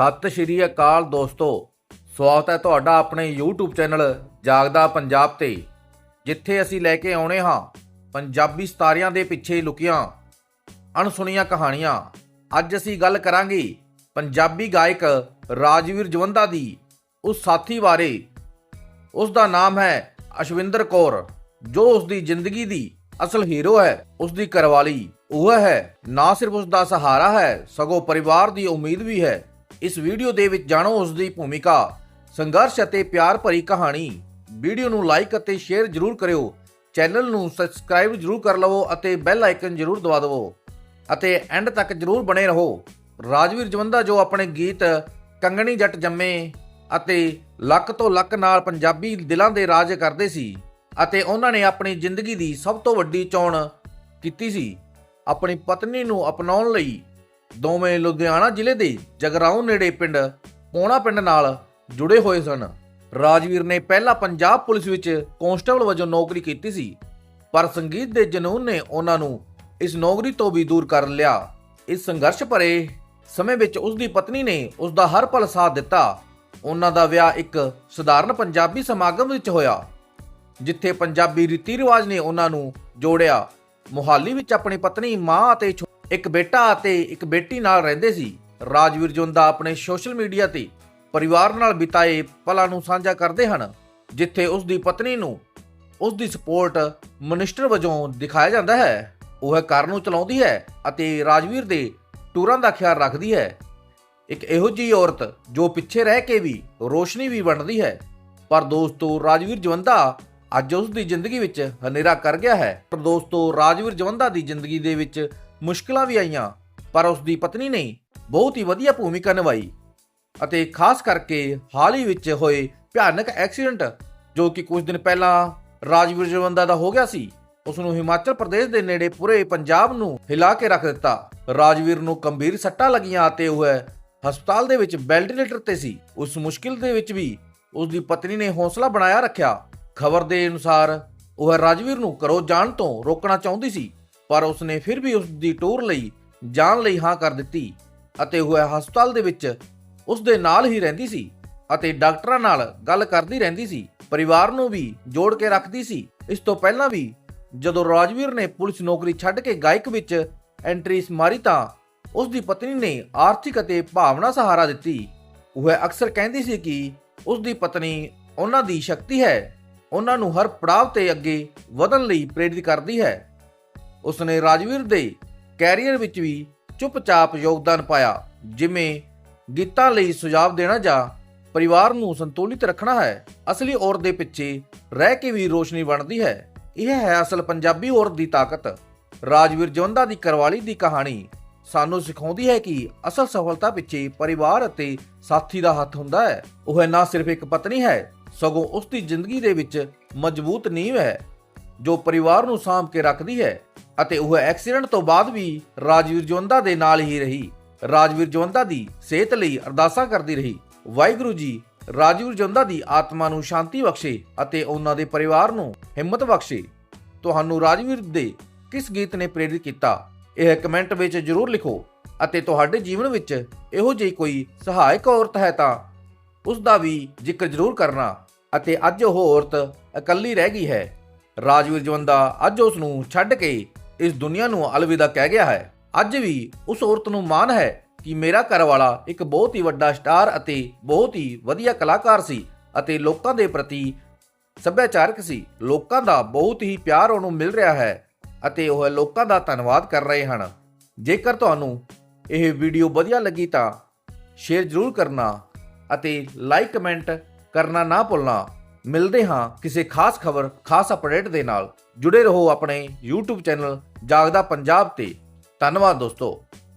ਸਤਿ ਸ਼੍ਰੀ ਅਕਾਲ ਦੋਸਤੋ। ਸਵਾਗਤ ਹੈ ਤੁਹਾਡਾ ਆਪਣੇ YouTube ਚੈਨਲ ਜਾਗਦਾ ਪੰਜਾਬ ਤੇ, ਜਿੱਥੇ ਅਸੀਂ ਲੈ ਕੇ ਆਉਣੇ ਹਾਂ ਪੰਜਾਬੀ ਸਤਾਰਿਆਂ ਦੇ ਪਿੱਛੇ ਲੁਕੀਆਂ ਅਣਸੁਣੀਆਂ ਕਹਾਣੀਆਂ। ਅੱਜ ਅਸੀਂ ਗੱਲ ਕਰਾਂਗੇ ਪੰਜਾਬੀ ਗਾਇਕ ਰਾਜਵੀਰ ਜਵੰਦਾ ਦੀ, ਉਸ ਸਾਥੀ ਬਾਰੇ। ਉਸ ਦਾ ਨਾਮ ਹੈ ਅਸ਼ਵਿੰਦਰ ਕੌਰ, ਜੋ ਉਸ ਦੀ ਜ਼ਿੰਦਗੀ ਦੀ ਅਸਲ ਹੀਰੋ ਹੈ ਉਸ ਦੀ ਕਰਵਾਲੀ ਉਹ ਹੈ, ਨਾ ਸਿਰਫ ਉਸ ਦਾ ਸਹਾਰਾ ਹੈ, ਸਗੋਂ ਪਰਿਵਾਰ ਦੀ ਉਮੀਦ ਵੀ ਹੈ। ਇਸ ਵੀਡੀਓ ਦੇ ਵਿੱਚ ਜਾਣੋ ਉਸ ਦੀ ਭੂਮਿਕਾ। ਸੰਘਰਸ਼ ਅਤੇ ਪਿਆਰ ਭਰੀ ਕਹਾਣੀ। ਵੀਡੀਓ ਨੂੰ ਲਾਈਕ ਅਤੇ ਸ਼ੇਅਰ ਜ਼ਰੂਰ ਕਰਿਓ। ਚੈਨਲ ਨੂੰ ਸਬਸਕ੍ਰਾਈਬ ਜ਼ਰੂਰ ਕਰ ਲਵੋ ਅਤੇ ਬੈਲ ਆਈਕਨ ਜ਼ਰੂਰ ਦਬਾ ਦਿਵੋ। ਅਤੇ ਐਂਡ ਤੱਕ ਜ਼ਰੂਰ ਬਣੇ ਰਹੋ। ਰਾਜਵੀਰ ਜਵੰਦਾ ਜੋ ਆਪਣੇ ਗੀਤ ਕੰਗਣੀ ਜੱਟ ਜੰਮੇ ਅਤੇ ਲੱਕ ਤੋਂ ਲੱਕ ਨਾਲ ਪੰਜਾਬੀ ਦਿਲਾਂ ਦੇ ਰਾਜ ਕਰਦੇ ਸੀ ਅਤੇ ਉਹਨਾਂ ਨੇ ਆਪਣੀ ਜ਼ਿੰਦਗੀ ਦੀ ਸਭ ਤੋਂ ਵੱਡੀ ਚੋਣ ਕੀਤੀ ਸੀ। ਆਪਣੀ ਪਤਨੀ ਨੂੰ ਅਪਣਾਉਣ ਲਈ ਦੋਵੇਂ ਲੁਧਿਆਣਾ ਜ਼ਿਲ੍ਹੇ ਦੇ ਜਗਰਾਉਂ ਨੇੜੇ ਪਿੰਡ ਪੋਣਾ ਪਿੰਡ ਨਾਲ ਜੁੜੇ ਹੋਏ ਸਨ। ਰਾਜਵੀਰ ਨੇ ਪਹਿਲਾਂ ਪੰਜਾਬ ਪੁਲਿਸ ਵਿੱਚ ਕਾਂਸਟੇਬਲ ਵਜੋਂ ਨੌਕਰੀ ਕੀਤੀ ਸੀ, ਪਰ ਸੰਗੀਤ ਦੇ ਜਨੂਨ ਨੇ ਉਹਨਾਂ ਨੂੰ ਇਸ ਨੌਕਰੀ ਤੋਂ ਵੀ ਦੂਰ ਕਰ ਲਿਆ। ਇਸ ਸੰਘਰਸ਼ ਭਰੇ ਸਮੇਂ ਵਿੱਚ ਉਸ ਦੀ ਪਤਨੀ ਨੇ ਉਸ ਦਾ ਹਰ ਪਲ ਸਾਥ ਦਿੱਤਾ। ਉਹਨਾਂ ਦਾ ਵਿਆਹ ਇੱਕ ਸਧਾਰਨ ਪੰਜਾਬੀ ਸਮਾਗਮ ਵਿੱਚ ਹੋਇਆ, ਜਿੱਥੇ ਪੰਜਾਬੀ ਰੀਤੀ ਰਿਵਾਜ ਨੇ ਉਹਨਾਂ ਨੂੰ ਜੋੜਿਆ। ਮੁਹਾਲੀ ਵਿੱਚ ਆਪਣੀ ਪਤਨੀ ਮਾਂ ਅਤੇ ਇੱਕ ਬੇਟਾ ਅਤੇ ਇੱਕ ਬੇਟੀ ਨਾਲ ਰਹਿੰਦੇ ਸੀ। ਰਾਜਵੀਰ ਜੁੰਦਾ ਆਪਣੇ ਸੋਸ਼ਲ ਮੀਡੀਆ ਤੇ ਪਰਿਵਾਰ ਨਾਲ ਬਿਤਾਏ ਪਲਾਂ ਨੂੰ ਸਾਂਝਾ ਕਰਦੇ ਹਨ, ਜਿੱਥੇ ਉਸ ਦੀ ਪਤਨੀ ਨੂੰ ਉਸ ਦੀ ਸਪੋਰਟ ਮਿਨਿਸਟਰ ਵਜੋਂ ਦਿਖਾਇਆ ਜਾਂਦਾ ਹੈ। ਉਹ ਘਰ ਨੂੰ ਚਲਾਉਂਦੀ ਹੈ ਅਤੇ ਰਾਜਵੀਰ ਦੇ ਟੂਰਾਂ ਦਾ ਖਿਆਲ ਰੱਖਦੀ ਹੈ। ਇੱਕ ਇਹੋ ਜਿਹੀ ਔਰਤ ਜੋ ਪਿੱਛੇ ਰਹਿ ਕੇ ਵੀ ਰੋਸ਼ਨੀ ਵੀ ਵੰਡਦੀ ਹੈ। ਪਰ ਦੋਸਤੋ, ਰਾਜਵੀਰ ਜਵੰਦਾ ਅੱਜ ਉਸ ਦੀ ਜ਼ਿੰਦਗੀ ਵਿੱਚ ਹਨੇਰਾ ਕਰ ਗਿਆ ਹੈ। ਪਰ ਦੋਸਤੋ, ਰਾਜਵੀਰ ਜਵੰਦਾ ਦੀ ਜ਼ਿੰਦਗੀ ਦੇ ਵਿੱਚ ਮੁਸ਼ਕਲਾਂ ਵੀ ਆਈਆਂ, ਪਰ ਉਸ ਦੀ ਪਤਨੀ ਨੇ ਬਹੁਤ ਹੀ ਵਧੀਆ ਭੂਮਿਕਾ ਨਿਭਾਈ ਅਤੇ ਖਾਸ ਕਰਕੇ ਹਾਲ ਹੀ ਵਿੱਚ ਹੋਏ ਭਿਆਨਕ ਐਕਸੀਡੈਂਟ ਜੋ ਕਿ ਕੁਝ ਦਿਨ ਪਹਿਲਾਂ ਰਾਜਵੀਰ ਜਵੰਦਾ ਦਾ ਹੋ ਗਿਆ ਸੀ ਉਸ ਨੂੰ ਹਿਮਾਚਲ ਪ੍ਰਦੇਸ਼ ਦੇ ਨੇੜੇ ਪੂਰੇ ਪੰਜਾਬ ਨੂੰ ਹਿਲਾ ਕੇ ਰੱਖ ਦਿੱਤਾ। ਰਾਜਵੀਰ ਨੂੰ ਗੰਭੀਰ ਸੱਟਾਂ ਲੱਗੀਆਂ ਅਤੇ ਉਹ ਹਸਪਤਾਲ ਦੇ ਵਿੱਚ ਵੈਂਟੀਲੇਟਰ ਤੇ ਸੀ। ਉਸ ਮੁਸ਼ਕਿਲ ਦੇ ਵਿੱਚ ਵੀ ਉਸ ਦੀ ਪਤਨੀ ਨੇ ਹੌਸਲਾ ਬਣਾਇਆ ਰੱਖਿਆ। ਖਬਰ ਦੇ ਅਨੁਸਾਰ ਉਹ ਰਾਜਵੀਰ ਨੂੰ ਘਰੋਂ ਜਾਣ ਤੋਂ ਰੋਕਣਾ ਚਾਹੁੰਦੀ ਸੀ। ਪਰ ਉਸਨੇ ਫਿਰ ਵੀ ਉਸ ਦੀ ਟੂਰ ਲਈ ਜਾਣ ਲਈ ਹਾਂ ਕਰ ਦਿੱਤੀ ਅਤੇ ਉਹ ਹਸਪਤਾਲ ਦੇ ਵਿੱਚ ਉਸ ਦੇ ਨਾਲ ਹੀ ਰਹਿੰਦੀ ਸੀ ਅਤੇ ਡਾਕਟਰਾਂ ਨਾਲ ਗੱਲ ਕਰਦੀ ਰਹਿੰਦੀ ਸੀ, ਪਰਿਵਾਰ ਨੂੰ ਵੀ ਜੋੜ ਕੇ ਰੱਖਦੀ ਸੀ। ਇਸ ਤੋਂ ਪਹਿਲਾਂ ਵੀ ਜਦੋਂ ਰਾਜਵੀਰ ਨੇ ਪੁਲਿਸ ਨੌਕਰੀ ਛੱਡ ਕੇ ਗਾਇਕ ਵਿੱਚ ਐਂਟਰੀ ਮਾਰੀ ਤਾਂ ਉਸ ਦੀ ਪਤਨੀ ਨੇ ਆਰਥਿਕ ਅਤੇ ਭਾਵਨਾ ਸਹਾਰਾ ਦਿੱਤੀ। ਉਹ ਅਕਸਰ ਕਹਿੰਦੀ ਸੀ ਕਿ ਉਸ ਦੀ ਪਤਨੀ ਉਹਨਾਂ ਦੀ ਸ਼ਕਤੀ ਹੈ, ਉਹਨਾਂ ਨੂੰ ਹਰ ਪੜਾਅ ਤੇ ਅੱਗੇ ਵਧਣ ਲਈ ਪ੍ਰੇਰਿਤ ਕਰਦੀ ਹੈ। ਉਸਨੇ ਰਾਜਵੀਰ ਦੇ ਕੈਰੀਅਰ ਵਿੱਚ ਵੀ ਚੁੱਪਚਾਪ ਯੋਗਦਾਨ ਪਾਇਆ, ਜਿਵੇਂ ਗੀਤਾਂ ਲਈ ਸੁਝਾਅ ਦੇਣਾ ਜਾਂ ਪਰਿਵਾਰ ਨੂੰ ਸੰਤੁਲਿਤ ਰੱਖਣਾ ਹੈ। ਅਸਲੀ ਔਰਤ ਦੇ ਪਿੱਛੇ ਰਹਿ ਕੇ ਵੀ ਰੋਸ਼ਨੀ ਬਣਦੀ ਹੈ। ਇਹ ਹੈ ਅਸਲ ਪੰਜਾਬੀ ਔਰਤ ਦੀ ਤਾਕਤ। ਰਾਜਵੀਰ ਜਵੰਦਾ ਦੀ ਕਰਵਾਲੀ ਦੀ ਕਹਾਣੀ ਸਾਨੂੰ ਸਿਖਾਉਂਦੀ ਹੈ ਕਿ ਅਸਲ ਸਫਲਤਾ ਪਿੱਛੇ ਪਰਿਵਾਰ ਅਤੇ ਸਾਥੀ ਦਾ ਹੱਥ ਹੁੰਦਾ ਹੈ। ਉਹ ਨਾ ਸਿਰਫ ਇੱਕ ਪਤਨੀ ਹੈ, ਸਗੋਂ ਉਸ ਦੀ ਜ਼ਿੰਦਗੀ ਦੇ ਵਿੱਚ ਮਜ਼ਬੂਤ ਨੀਂਹ ਹੈ, ਜੋ ਪਰਿਵਾਰ ਨੂੰ ਸਾਂਭ ਕੇ ਰੱਖਦੀ ਹੈ। ਅਤੇ ਉਹ ਐਕਸੀਡੈਂਟ ਤੋਂ ਬਾਅਦ ਵੀ ਰਾਜਵੀਰ ਜਵੰਦਾ ਦੇ ਨਾਲ ਹੀ ਰਹੀ। ਰਾਜਵੀਰ ਜਵੰਦਾ ਦੀ ਸਿਹਤ ਲਈ ਅਰਦਾਸਾਂ ਕਰਦੀ ਰਹੀ। ਵਾਹਿਗੁਰੂ ਜੀ, ਰਾਜਵੀਰ ਜਵੰਦਾ ਦੀ ਆਤਮਾ ਨੂੰ ਸ਼ਾਂਤੀ ਬਖਸ਼ੇ ਅਤੇ ਉਹਨਾਂ ਦੇ ਪਰਿਵਾਰ ਨੂੰ ਹਿੰਮਤ ਬਖਸ਼ੇ। ਤੁਹਾਨੂੰ ਰਾਜਵੀਰ ਦੇ ਕਿਸ ਗੀਤ ਨੇ ਪ੍ਰੇਰਿਤ ਕੀਤਾ? ਇਹ ਕਮੈਂਟ ਵਿੱਚ ਜ਼ਰੂਰ ਲਿਖੋ ਅਤੇ ਤੁਹਾਡੇ ਜੀਵਨ ਵਿੱਚ ਇਹੋ ਜਿਹੀ ਕੋਈ ਸਹਾਇਕ ਔਰਤ ਹੈ ਤਾਂ ਉਸ ਦਾ ਵੀ ਜ਼ਿਕਰ ਜ਼ਰੂਰ ਕਰਨਾ। ਅਤੇ ਅੱਜ ਉਹ ਔਰਤ ਇਕੱਲੀ ਰਹਿ ਗਈ ਹੈ। ਰਾਜਵੀਰ ਜਵੰਦਾ ਅੱਜ ਉਸ ਨੂੰ ਛੱਡ ਕੇ ਇਸ ਦੁਨੀਆ ਨੂੰ ਅਲਵਿਦਾ ਕਹਿ ਗਿਆ ਹੈ। ਅੱਜ ਵੀ ਉਸ ਔਰਤ ਨੂੰ ਮਾਣ ਹੈ ਕਿ ਮੇਰਾ ਘਰਵਾਲਾ ਇੱਕ ਬਹੁਤ ਹੀ ਵੱਡਾ ਸਟਾਰ ਅਤੇ ਬਹੁਤ ਹੀ ਵਧੀਆ ਕਲਾਕਾਰ ਸੀ ਅਤੇ ਲੋਕਾਂ ਦੇ ਪ੍ਰਤੀ ਸੱਭਿਆਚਾਰਕ ਸੀ। ਲੋਕਾਂ ਦਾ ਬਹੁਤ ਹੀ ਪਿਆਰ ਉਹਨੂੰ ਮਿਲ ਰਿਹਾ ਹੈ ਅਤੇ ਉਹ ਲੋਕਾਂ ਦਾ ਧੰਨਵਾਦ ਕਰ ਰਹੇ ਹਨ। ਜੇਕਰ ਤੁਹਾਨੂੰ ਇਹ ਵੀਡੀਓ ਵਧੀਆ ਲੱਗੀ ਤਾਂ ਸ਼ੇਅਰ ਜ਼ਰੂਰ ਕਰਨਾ ਅਤੇ ਲਾਈਕ ਕਮੈਂਟ ਕਰਨਾ ਨਾ ਭੁੱਲਣਾ। ਮਿਲਦੇ ਹਾਂ ਕਿਸੇ ਖਾਸ ਖਬਰ, ਖਾਸ ਅਪਡੇਟ ਦੇ ਨਾਲ। ਜੁੜੇ ਰਹੋ ਆਪਣੇ YouTube ਚੈਨਲ ਜਾਗਦਾ ਪੰਜਾਬ ਤੇ। ਧੰਨਵਾਦ ਦੋਸਤੋ।